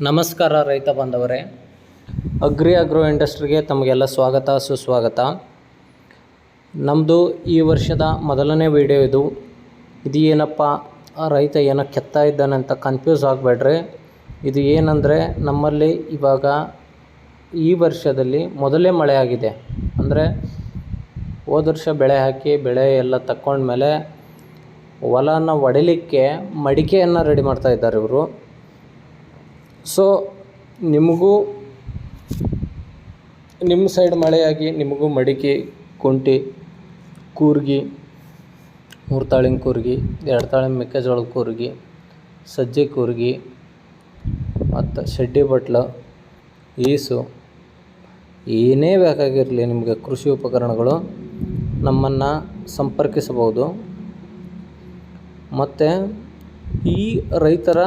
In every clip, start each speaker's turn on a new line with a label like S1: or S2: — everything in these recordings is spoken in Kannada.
S1: ನಮಸ್ಕಾರ ರೈತ ಬಾಂಧವರೇ. ಅಗ್ರಿ ಅಗ್ರೋ ಇಂಡಸ್ಟ್ರಿಗೆ ತಮಗೆಲ್ಲ ಸ್ವಾಗತ, ಸುಸ್ವಾಗತ. ನಮ್ಮದು ಈ ವರ್ಷದ ಮೊದಲನೇ ವಿಡಿಯೋ ಇದು. ಇದು ಏನಪ್ಪ? ರೈತ ಏನೋ ಕೆತ್ತಾ ಇದ್ದಾನೆ ಅಂತ ಕನ್ಫ್ಯೂಸ್ ಆಗಬೇಡ್ರಿ. ಇದು ಏನಂದರೆ, ನಮ್ಮಲ್ಲಿ ಇವಾಗ ಈ ವರ್ಷದಲ್ಲಿ ಮೊದಲೇ ಮಳೆ ಆಗಿದೆ. ಅಂದರೆ, ಹೋದ ವರ್ಷ ಬೆಳೆ ಹಾಕಿ, ಬೆಳೆ ಎಲ್ಲ ತಕ್ಕೊಂಡ್ಮೇಲೆ ಹೊಲನ ಒಡಿಲಿಕ್ಕೆ ಮಡಿಕೆಯನ್ನು ರೆಡಿ ಮಾಡ್ತಾ ಇದ್ದಾರೆ ಇವರು. ಸೊ ನಿಮಗೂ ನಿಮ್ಮ ಸೈಡ್ ಮಳೆಯಾಗಿ ನಿಮಗೂ ಮಡಿಕೆ, ಕುಂಟಿ, ಕೂರ್ಗಿ ಮೂರು ತಾಳಿನ ಕೂರ್ಗಿ ಎರಡು ತಾಳಿನ ಮೆಕ್ಕೆಜೋಳದ ಕೂರ್ಗಿ, ಸಜ್ಜೆ ಕೂರ್ಗಿ, ಮತ್ತು ಶೆಡ್ಡಿ ಬಟ್ಲು, ಈಸು, ಏನೇ ಬೇಕಾಗಿರಲಿ ನಿಮಗೆ ಕೃಷಿ ಉಪಕರಣಗಳು ನಮ್ಮನ್ನು ಸಂಪರ್ಕಿಸಬಹುದು. ಮತ್ತು ಈ ರೈತರ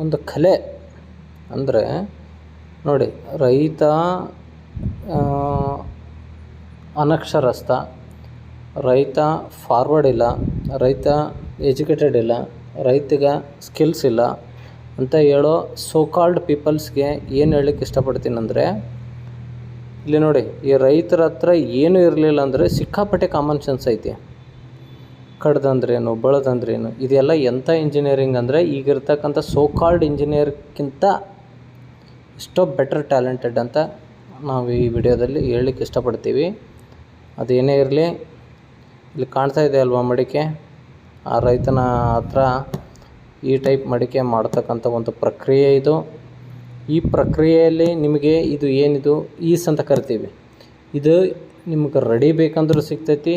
S1: ಒಂದು ಕಲೆ ಅಂದರೆ ನೋಡಿ, ರೈತ ಅನಕ್ಷರಸ್ಥ, ರೈತ ಫಾರ್ವರ್ಡ್ ಇಲ್ಲ, ರೈತ ಎಜುಕೇಟೆಡ್ ಇಲ್ಲ, ರೈತಗೆ ಸ್ಕಿಲ್ಸ್ ಇಲ್ಲ ಅಂತ ಹೇಳೋ ಸೋ ಕಾಲ್ಡ್ ಪೀಪಲ್ಸ್ಗೆ ಏನು ಹೇಳಲಿಕ್ಕೆ ಇಷ್ಟಪಡ್ತೀನಿ ಅಂದರೆ, ಇಲ್ಲಿ ನೋಡಿ, ಈ ರೈತರ ಹತ್ರ ಏನೂ ಇರಲಿಲ್ಲ ಅಂದರೆ ಸಿಕ್ಕಾಪಟ್ಟೆ ಕಾಮನ್ ಸೆನ್ಸ್ ಐತಿ. ಕಡ್ದಂದ್ರೇನು, ಬಳದಂದ್ರೇನು, ಇದೆಲ್ಲ ಎಂಥ ಇಂಜಿನಿಯರಿಂಗ್ ಅಂದರೆ ಈಗಿರ್ತಕ್ಕಂಥ ಸೋ ಕಾಲ್ಡ್ ಇಂಜಿನಿಯರ್ಗಿಂತ ಎಷ್ಟೋ ಬೆಟರ್ ಟ್ಯಾಲೆಂಟೆಡ್ ಅಂತ ನಾವು ಈ ವಿಡಿಯೋದಲ್ಲಿ ಹೇಳಲಿಕ್ಕೆ ಇಷ್ಟಪಡ್ತೀವಿ. ಅದೇನೇ ಇರಲಿ, ಇಲ್ಲಿ ಕಾಣ್ತಾ ಇದೆ ಅಲ್ವಾ ಮಡಿಕೆ? ಆ ರೈತನ ಹತ್ರ ಈ ಟೈಪ್ ಮಡಿಕೆ ಮಾಡ್ತಕ್ಕಂಥ ಒಂದು ಪ್ರಕ್ರಿಯೆ ಇದು. ಈ ಪ್ರಕ್ರಿಯೆಯಲ್ಲಿ ನಿಮಗೆ ಇದು ಏನಿದು? ಈಸ್ ಅಂತ ಕರಿತೀವಿ. ಇದು ನಿಮ್ಗೆ ರೆಡಿ ಬೇಕಂದ್ರೂ ಸಿಗ್ತೈತಿ.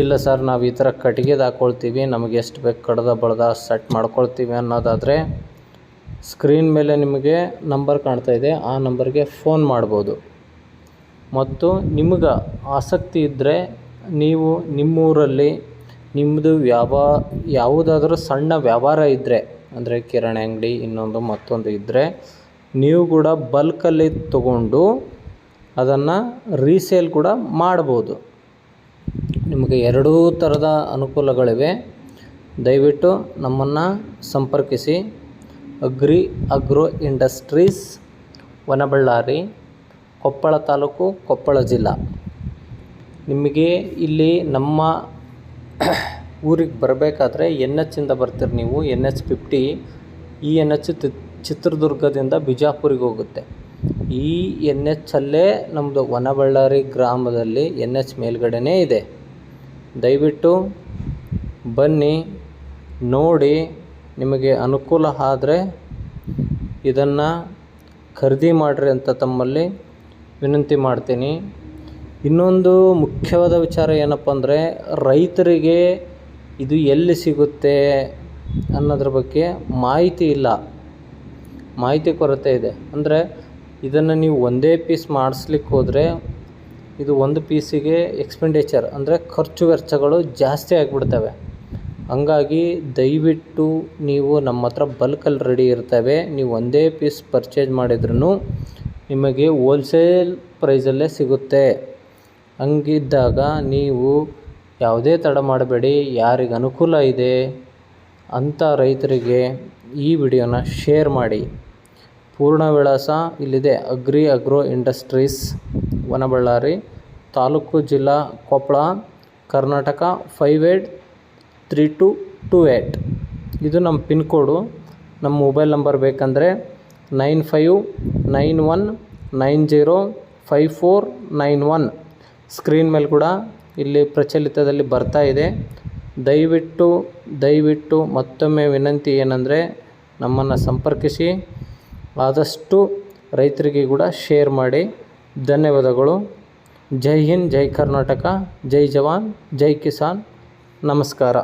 S1: ಇಲ್ಲ ಸರ್ ನಾವು ಈ ಥರ ಕಟ್ಟಿಗೆದು ಹಾಕ್ಕೊಳ್ತೀವಿ ನಮಗೆ ಎಷ್ಟು ಬೇಕು ಕಡ್ದ ಬಳ್ದ ಸೆಟ್ ಮಾಡ್ಕೊಳ್ತೀವಿ ಅನ್ನೋದಾದರೆ ಸ್ಕ್ರೀನ್ ಮೇಲೆ ನಿಮಗೆ ನಂಬರ್ ಕಾಣ್ತಾ ಇದೆ. ಆ ನಂಬರ್ಗೆ ಫೋನ್ ಮಾಡ್ಬೋದು. ಮತ್ತು ನಿಮ್ಗೆ ಆಸಕ್ತಿ ಇದ್ದರೆ ನೀವು ನಿಮ್ಮೂರಲ್ಲಿ ನಿಮ್ಮದು ವ್ಯಾಪಾ ಯಾವುದಾದ್ರೂ ಸಣ್ಣ ವ್ಯಾಪಾರ ಇದ್ದರೆ ಅಂದರೆ ಕಿರಾಣಿ ಅಂಗಡಿ ಇನ್ನೊಂದು ಮತ್ತೊಂದು ಇದ್ದರೆ ನೀವು ಕೂಡ ಬಲ್ಕಲ್ಲಿ ತಗೊಂಡು ಅದನ್ನು ರೀಸೇಲ್ ಕೂಡ ಮಾಡ್ಬೋದು. ನಿಮಗೆ ಎರಡೂ ಥರದ ಅನುಕೂಲಗಳಿವೆ. ದಯವಿಟ್ಟು ನಮ್ಮನ್ನು ಸಂಪರ್ಕಿಸಿ. Agri agro industries, Vanaballari, Koppal taluk, Koppal ಜಿಲ್ಲಾ. ನಿಮಗೆ ಇಲ್ಲಿ ನಮ್ಮ ಊರಿಗೆ ಬರಬೇಕಾದ್ರೆ ಎನ್ ಎಚ್ಚಿಂದ ಬರ್ತೀರಿ ನೀವು, ಎನ್ ಎಚ್ ಫಿಫ್ಟಿ. ಈ ಎನ್ ಎಚ್ ಚಿತ್ರದುರ್ಗದಿಂದ ಬಿಜಾಪುರಿಗೆ ಹೋಗುತ್ತೆ. ಈ ಎನ್ ಎಚ್ಚಲ್ಲೇ ನಮ್ಮದು ವನಬಳ್ಳಾರಿ ಗ್ರಾಮದಲ್ಲಿ ಎನ್ ಎಚ್ ಮೇಲ್ಗಡೆನೇ ಇದೆ. ದಯವಿಟ್ಟು ಬನ್ನಿ, ನೋಡಿ. ನಿಮಗೆ ಅನುಕೂಲ ಆದರೆ ಇದನ್ನು ಖರೀದಿ ಮಾಡಿರಿ ಅಂತ ತಮ್ಮಲ್ಲಿ ವಿನಂತಿ ಮಾಡ್ತೀನಿ. ಇನ್ನೊಂದು ಮುಖ್ಯವಾದ ವಿಚಾರ ಏನಪ್ಪ ಅಂದರೆ ರೈತರಿಗೆ ಇದು ಎಲ್ಲಿ ಸಿಗುತ್ತೆ ಅನ್ನೋದ್ರ ಬಗ್ಗೆ ಮಾಹಿತಿ ಇಲ್ಲ. ಮಾಹಿತಿ ಕೊರತೆ ಇದೆ. ಅಂದರೆ ಇದನ್ನು ನೀವು ಒಂದೇ ಪೀಸ್ ಮಾಡಿಸ್ಲಿಕ್ಕೆ ಹೋದರೆ ಇದು ಒಂದು ಪೀಸಿಗೆ ಎಕ್ಸ್ಪೆಂಡಿಚರ್ ಅಂದರೆ ಖರ್ಚು ವೆಚ್ಚಗಳು ಜಾಸ್ತಿ ಆಗಿಬಿಡ್ತವೆ. ಹಂಗಾಗಿ ದಯವಿಟ್ಟು ನೀವು ನಮ್ಮ ಹತ್ರ ಬಲ್ಕಲ್ಲಿ ರೆಡಿ ಇರ್ತವೆ. ನೀವು ಒಂದೇ ಪೀಸ್ ಪರ್ಚೇಸ್ ಮಾಡಿದ್ರೂ ನಿಮಗೆ ಹೋಲ್ಸೇಲ್ ಪ್ರೈಸಲ್ಲೇ ಸಿಗುತ್ತೆ. ಹಂಗಿದ್ದಾಗ ನೀವು ಯಾವುದೇ ತಡ ಮಾಡಬೇಡಿ, ಯಾರಿಗೆ ಅನುಕೂಲ ಇದೆ ಅಂಥ ರೈತರಿಗೆ ಈ ವಿಡಿಯೋನ ಶೇರ್ ಮಾಡಿ. ಪೂರ್ಣ ವಿಳಾಸ ಇಲ್ಲಿದೆ ಅಗ್ರಿ ಅಗ್ರೋ ಇಂಡಸ್ಟ್ರೀಸ್ ವನಬಳ್ಳಾರಿ ತಾಲೂಕು ಜಿಲ್ಲಾ Koppal Karnataka five eight three two two eight ಇದು ನಮ್ಮ ಪಿನ್ ಕೋಡು. ನಮ್ಮ ಮೊಬೈಲ್ ನಂಬರ್ ಬೇಕಂದರೆ nine five nine one nine zero five four nine one screen ಮೇಲೆ ಕೂಡ ಇಲ್ಲಿ ಪ್ರಚಲಿತದಲ್ಲಿ ಬರ್ತಾ ಇದೆ. ದಯವಿಟ್ಟು ದಯವಿಟ್ಟು ಮತ್ತೊಮ್ಮೆ ವಿನಂತಿ ಏನಂದರೆ ನಮ್ಮನ್ನು ಸಂಪರ್ಕಿಸಿ. ಆದಷ್ಟು ರೈತರಿಗೆ ಕೂಡ ಶೇರ್ ಮಾಡಿ. ಧನ್ಯವಾದಗಳು. ಜೈ ಹಿಂದ್, ಜೈ ಕರ್ನಾಟಕ, ಜೈ ಜವಾನ್, ಜೈ ಕಿಸಾನ್. ನಮಸ್ಕಾರ.